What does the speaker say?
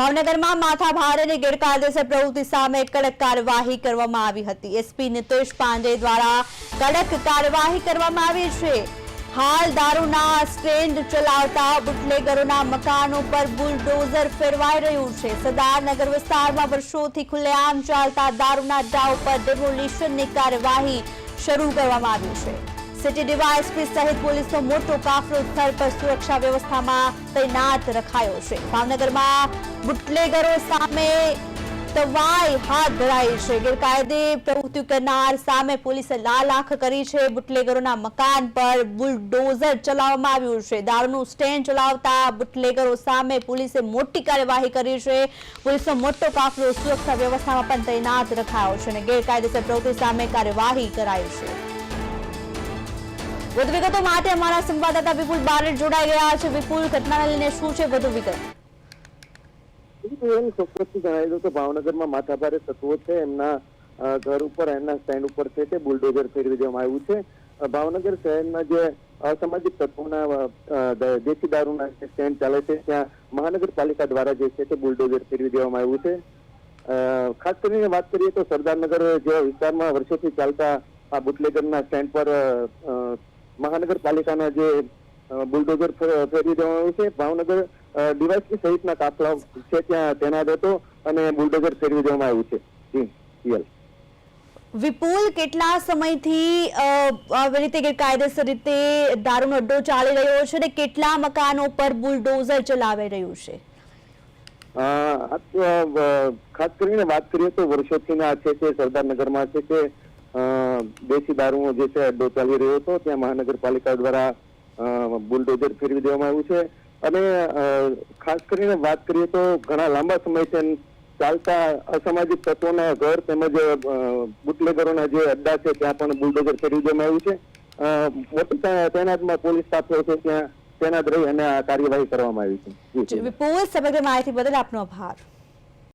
ભાવનગરમાં માથા ભારે અને ગેરકાયદેસર પ્રવૃત્તિ સામે કડક કાર્યવાહી કરવામાં આવી હતી. એસપી નિતેશ પાંડે દ્વારા કડક કાર્યવાહી કરવામાં આવી છે. હાલ દારૂના સ્ટેન્ડ ચલાવતા બુટલેગરોના મકાનો પર બુલડોઝર ફેરવાઈ રહ્યું છે. સરદારનગર વિસ્તારમાં વર્ષોથી ખુલ્લેઆમ ચાલતા દારૂના અડ્ડા ઉપર ડેમોલિશનની કાર્યવાહી શરૂ કરવામાં આવી છે. સિટી ડીવાયએસપી સહિત પોલીસનો મોટો કાફલો સ્થળ પર સુરક્ષા વ્યવસ્થામાં તૈનાત રખાયો છે. ભાવનગરમાં બુટલેગરો સામે તવાઈ હાથ ધરાઈ છે. ગેરકાયદે પ્રવૃત્તિ કરનાર સામે પોલીસે લાલ આંખ કરી છે. બુટલેગરોના મકાન પર બુલડોઝર ચલાવવામાં આવ્યું છે. દારૂનું સ્ટેન્ડ ચલાવતા બુટલેગરો સામે પોલીસે મોટી કાર્યવાહી કરી છે. પોલીસનો મોટો કાફલો સુરક્ષા વ્યવસ્થામાં પણ તૈનાત રખાયો છે અને ગેરકાયદેસર પ્રવૃત્તિ સામે કાર્યવાહી કરાઈ છે. વધુ વિગતો માટે અમારા સંવાદદાતા વિપુલ બારેટ જોડાઈ ગયા છે. વિપુલ, ઘટનાને લઈને શું છે વધુ વિગત? જણાવી દઉં તો ભાવનગરમાં માથાભારે તત્વો છે. એમના ઘર ઉપર, એમના સ્ટેન્ડ ઉપર છે તે બુલડોઝર ફેરવી દેવામાં આવ્યું છે. ભાવનગર શહેરના જે અસામાજિક તત્વોના દેશી દારૂના સ્ટેન્ડ ચાલે છે, ત્યાં મહાનગરપાલિકા દ્વારા જે છે તે બુલડોઝર ફેરવી દેવામાં આવ્યું છે. ખાસ કરીને વાત કરીએ તો સરદારનગર જેવા વિસ્તારમાં વર્ષોથી ચાલતા આ બુટલેગરના સ્ટેન્ડ પર મહાનગરપાલિકાના જે બુલડોઝર ફેરવી દેવાનું છે. ભાવનગર ડીવાયસી સહિતના કાફલા છે ત્યાં તૈનાત હતો અને બુલડોઝર ફેરવી દેવામાં આવ્યું છે. જી વિપુલ કેટલા સમયથી આવી રીતે ગેરકાયદેસર રીતે દારૂનો અડ્ડો ચાલી રહ્યો છે અને કેટલા મકાનો પર બુલડોઝર ચલાવી રહ્યું છે? ખાસ કરીને વાત કરીએ તો વર્ષોથી ના છે કે સરદારનગરમાં છે કે દેશી દારૂ જે છે અડ્ડો ચાલી રહ્યો હતો ત્યાં મહાનગરપાલિકા દ્વારા બુલડોઝર ફેરવી દેવામાં આવ્યું છે. અને ખાસ કરીને વાત કરીએ તો ઘણા લાંબા સમયથી ચાલતા અસામાજિક તત્વોના ઘર તેમજ બુટલેગરોના જે અડ્ડા છે ત્યાં પણ બુલડોઝર ફેરવી દેવામાં આવ્યું છે. મોટી તૈનાતમાં પોલીસ સ્ટાફ છે ત્યાં તૈનાત રહી અને આ કાર્યવાહી કરવામાં આવી છે. વિપુલ સમગ્ર માહિતી બદલ આપનો આભાર.